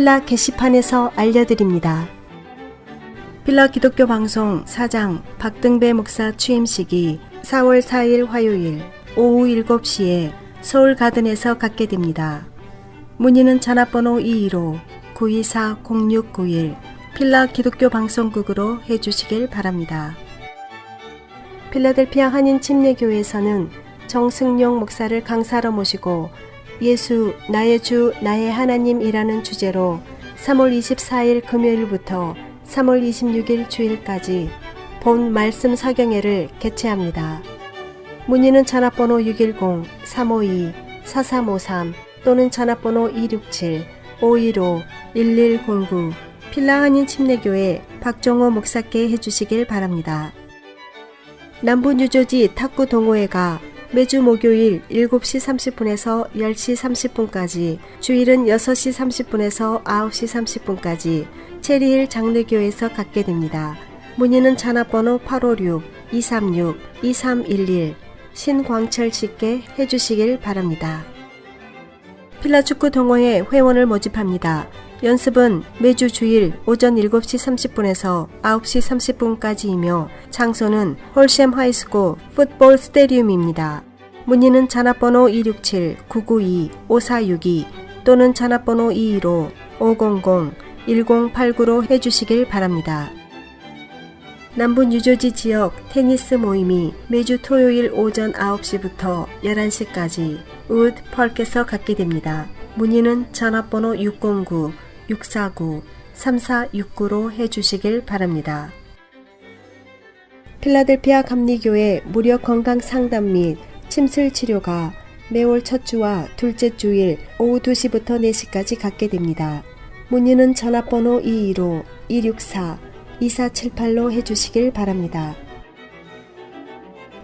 필라 게시판에서 알려드립니다. 필라 기독교 방송 사장 박등배 목사 취임식이 4월 4일 화요일 오후 7시에 서울 가든에서 갖게 됩니다. 문의는 전화번호 215-924-0691 필라 기독교 방송국으로 해주시길 바랍니다. 필라델피아 한인 침례교회에서는 정승용 목사를 강사로 모시고 예수 나의 주 나의 하나님이라는 주제로 3월 24일 금요일부터 3월 26일 주일까지 본 말씀 사경회를 개최합니다. 문의는 전화번호 610-352-4353 또는 전화번호 267-515-1109 필라 한인 침례교회 박종호 목사께 해주시길 바랍니다. 남부 뉴저지 탁구 동호회가 매주 목요일 7시 30분에서 10시 30분까지, 주일은 6시 30분에서 9시 30분까지 체리힐 장르교에서 갖게 됩니다. 문의는 전화번호 856-236-2311 신광철 씨께 해주시길 바랍니다. 필라축구 동호회 회원을 모집합니다. 연습은 매주 주일 오전 7시 30분에서 9시 30분까지이며 장소는 홀샘 하이스코 풋볼 스테디움입니다. 문의는 전화번호 267-992-5462 또는 전화번호 215-500-1089로 해주시길 바랍니다. 남부 뉴저지 지역 테니스 모임이 매주 토요일 오전 9시부터 11시까지 우드 펄에서 갖게 됩니다. 문의는 전화번호 609-649-3469로 해주시길 바랍니다. 필라델피아 감리교회 무료 건강 상담 및 침술 치료가 매월 첫 주와 둘째 주일 오후 2시부터 4시까지 갖게 됩니다. 문의는 전화번호 215-264-2478로 해주시길 바랍니다.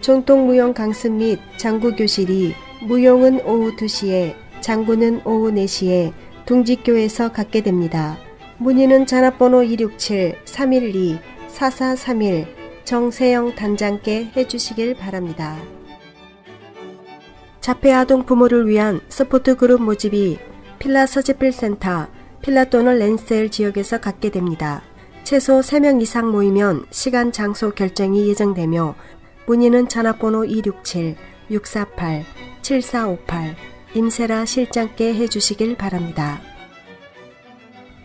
종통무용 강습 및 장구 교실이 무용은 오후 2시에 장구는 오후 4시에 둥지교에서 갖게 됩니다. 문의는 전화번호 267-312-4431 정세영 단장께 해주시길 바랍니다. 자폐 아동 부모를 위한 서포트 그룹 모집이 필라 서재필센터, 필라 또는 랜셀 지역에서 갖게 됩니다. 최소 3명 이상 모이면 시간 장소 결정이 예정되며 문의는 전화번호 267-648-7458 임세라 실장께 해주시길 바랍니다.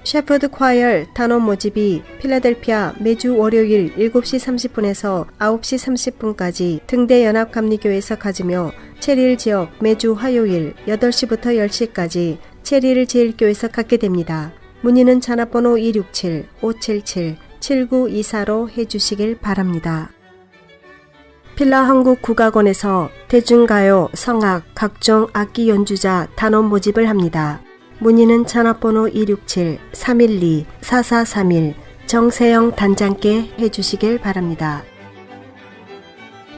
셰퍼드 콰이얼 단원 모집이 필라델피아 매주 월요일 7시 30분에서 9시 30분까지 등대 연합감리교에서 가지며 체리일 지역 매주 화요일 8시부터 10시까지 체리일 제일교에서 갖게 됩니다. 문의는 전화번호 267-577-7924로 해주시길 바랍니다. 필라 한국 국악원에서 대중가요, 성악, 각종 악기 연주자 단원 모집을 합니다. 문의는 전화번호 267-312-4431 정세영 단장께 해주시길 바랍니다.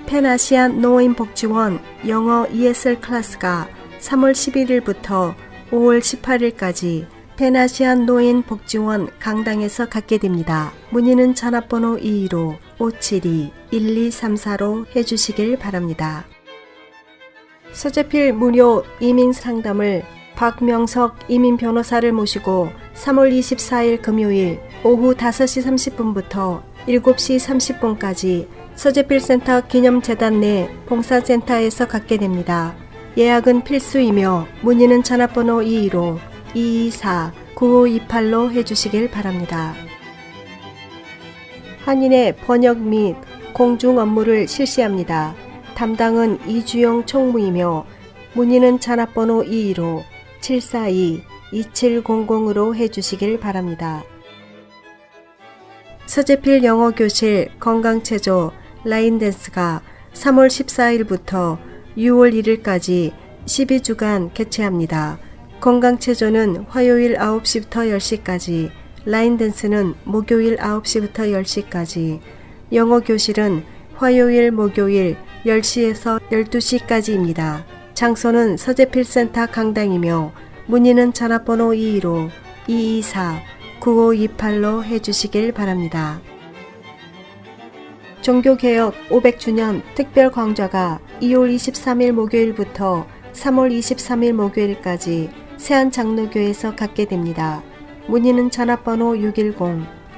펜아시안 노인 복지원 영어 ESL 클래스가 3월 11일부터 5월 18일까지 펜아시안 노인 복지원 강당에서 갖게 됩니다. 문의는 전화번호 215-572-1234로 해주시길 바랍니다. 서재필 무료 이민 상담을 박명석 이민 변호사를 모시고 3월 24일 금요일 오후 5시 30분부터 7시 30분까지 서재필센터 기념재단 내 봉사센터에서 갖게 됩니다. 예약은 필수이며 문의는 전화번호 215-224-9528로 해주시길 바랍니다. 한인의 번역 및 공중 업무를 실시합니다. 담당은 이주영 총무이며 문의는 전화번호 215 742-2700으로 해주시길 바랍니다. 서재필 영어교실 건강체조 라인댄스가 3월 14일부터 6월 1일까지 12주간 개최합니다. 건강체조는 화요일 9시부터 10시까지, 라인댄스는 목요일 9시부터 10시까지, 영어교실은 화요일, 목요일 10시에서 12시까지입니다. 장소는 서재필센터 강당이며 문의는 전화번호 215-224-9528로 해주시길 바랍니다. 종교개혁 500주년 특별 광좌가 2월 23일 목요일부터 3월 23일 목요일까지 세안 장로교에서 갖게 됩니다. 문의는 전화번호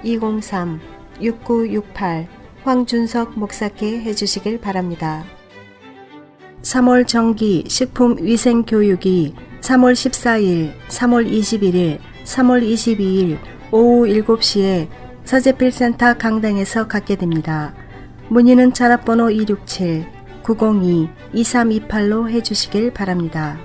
610-203-6968 황준석 목사께 해주시길 바랍니다. 3월 정기 식품위생교육이 3월 14일, 3월 21일, 3월 22일 오후 7시에 서재필센터 강당에서 갖게 됩니다. 문의는 전화번호 267-902-2328로 해주시길 바랍니다.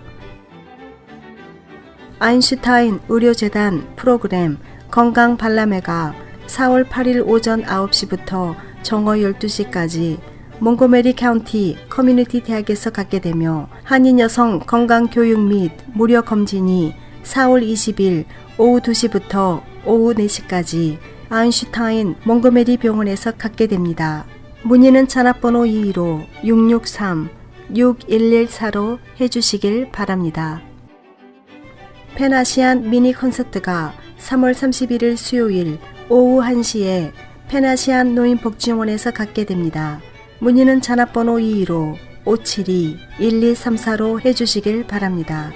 아인슈타인 의료재단 프로그램 건강 발람회가 4월 8일 오전 9시부터 정오 12시까지 몽고메리 카운티 커뮤니티 대학에서 갖게 되며 한인 여성 건강 교육 및 무료 검진이 4월 20일 오후 2시부터 오후 4시까지 아인슈타인 몽고메리 병원에서 갖게 됩니다. 문의는 전화번호 215-663-6114로 해주시길 바랍니다. 펜아시안 미니 콘서트가 3월 31일 수요일 오후 1시에 펜아시안 노인복지원에서 갖게 됩니다. 문의는 전화번호 215-572-1234로 해주시길 바랍니다.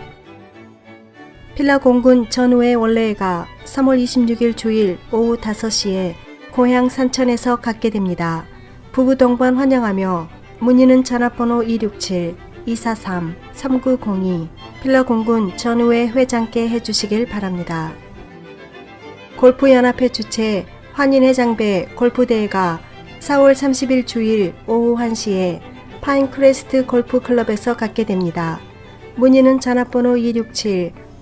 필라 공군 전후의 원래가 3월 26일 주일 오후 5시에 고향 산천에서 갖게 됩니다. 부부 동반 환영하며 문의는 전화번호 267-243-3902 필라 공군 전후의 회장께 해주시길 바랍니다. 골프연합회 주최 환인회장배 골프대회가 4월 30일 주일 오후 1시에 파인크레스트 골프클럽에서 갖게 됩니다. 문의는 전화번호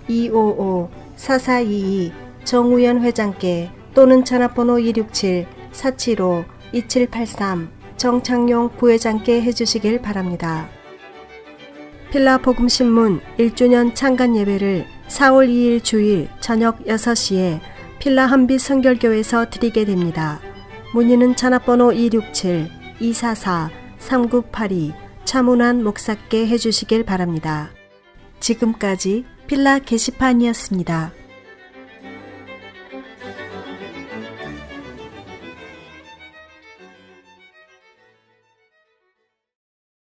267-255-4422 정우연 회장께 또는 전화번호 267-475-2783 정창용 부회장께 해주시길 바랍니다. 필라 복음 신문 1주년 창간 예배를 4월 2일 주일 저녁 6시에 필라 한빛 성결교에서 드리게 됩니다. 문의는 전화번호 267-244-3982 차문환 목사께 해주시길 바랍니다. 지금까지 필라 게시판이었습니다.